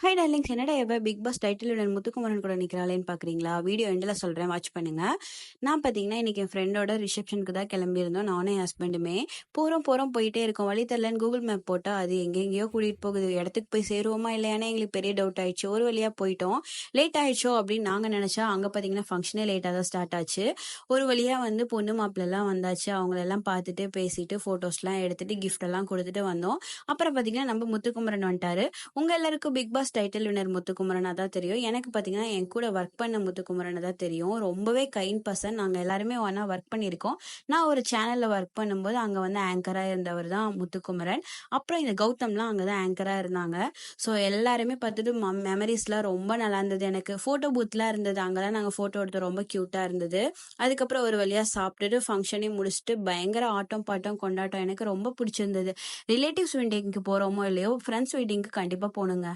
High darlings என்னடா எவ்வளோ big pass டைட்டிலுடன் Muthukumaran கூட நிற்கிறாளேன்னு பார்க்குறீங்களா வீடியோ எண்டில் சொல்கிறேன் வாட்ச் பண்ணுங்கள் நான் பார்த்தீங்கன்னா இன்றைக்கி என் ஃப்ரெண்டோட ரிசப்ஷனுக்கு தான் கிளம்பியிருந்தோம். நானும் என் ஹஸ்பண்டுமே போகிறோம் போகிறோம் போயிட்டே இருக்கோம். வழி தெரிலன்னு கூகுள் மேப் போட்டால் அது எங்கெங்கேயோ கூட்டிகிட்டு போகுது. இடத்துக்கு போய் சேருவோமா இல்லையானே எங்களுக்கு பெரிய டவுட் ஆயிடுச்சு. ஒரு வழியாக போயிட்டோம். லேட் ஆயிடுச்சோ அப்படின்னு நாங்கள் நினச்சா அங்கே பார்த்தீங்கன்னா ஃபங்க்ஷனே லேட்டாக தான் ஸ்டார்ட் ஆச்சு. ஒரு வழியாக வந்து பொண்ணு மாப்பிள்ளெல்லாம் வந்தாச்சு. அவங்களெல்லாம் பார்த்துட்டு பேசிட்டு ஃபோட்டோஸ்லாம் எடுத்துட்டு gift எல்லாம் கொடுத்துட்டு வந்தோம். அப்புறம் பார்த்தீங்கன்னா நம்ம முத்துக்குமரன் வந்துட்டார். உங்கள் எல்லாருக்கும் பிக் பாஸ் டைட்டில் வினர் முத்துக்குமரனா தான் தெரியும். எனக்கு பார்த்தீங்கன்னா என் கூட ஒர்க் பண்ண முத்துக்குமரனை தான் தெரியும். ரொம்பவே கைண்ட் பர்சன் நாங்கள் எல்லாருமே ஒன்றா ஒர்க் பண்ணியிருக்கோம். நான் ஒரு சேனலில் ஒர்க் பண்ணும்போது அங்கே வந்து ஆங்கராக இருந்தவர் தான் முத்துக்குமரன். அப்புறம் இந்த கௌதம்லாம் அங்கே தான் ஆங்கராக இருந்தாங்க. ஸோ எல்லாருமே பார்த்துட்டு மெமரிஸ்லாம் ரொம்ப நல்லா இருந்தது எனக்கு. ஃபோட்டோ பூத்லாம் இருந்தது. அங்கெல்லாம் நாங்கள் ஃபோட்டோ எடுத்து ரொம்ப க்யூட்டாக இருந்தது. அதுக்கப்புறம் ஒரு வழியாக சாப்பிட்டுட்டு ஃபங்க்ஷனையும் முடிச்சுட்டு பயங்கர ஆட்டம் பாட்டம் கொண்டாட்டம் எனக்கு ரொம்ப பிடிச்சிருந்தது. ரிலேட்டிவ்ஸ் வீட்டிங்க்கு போகிறோமோ இல்லையோ ஃப்ரெண்ட்ஸ் வீட்டிங்க்கு கண்டிப்பாக போகணுங்க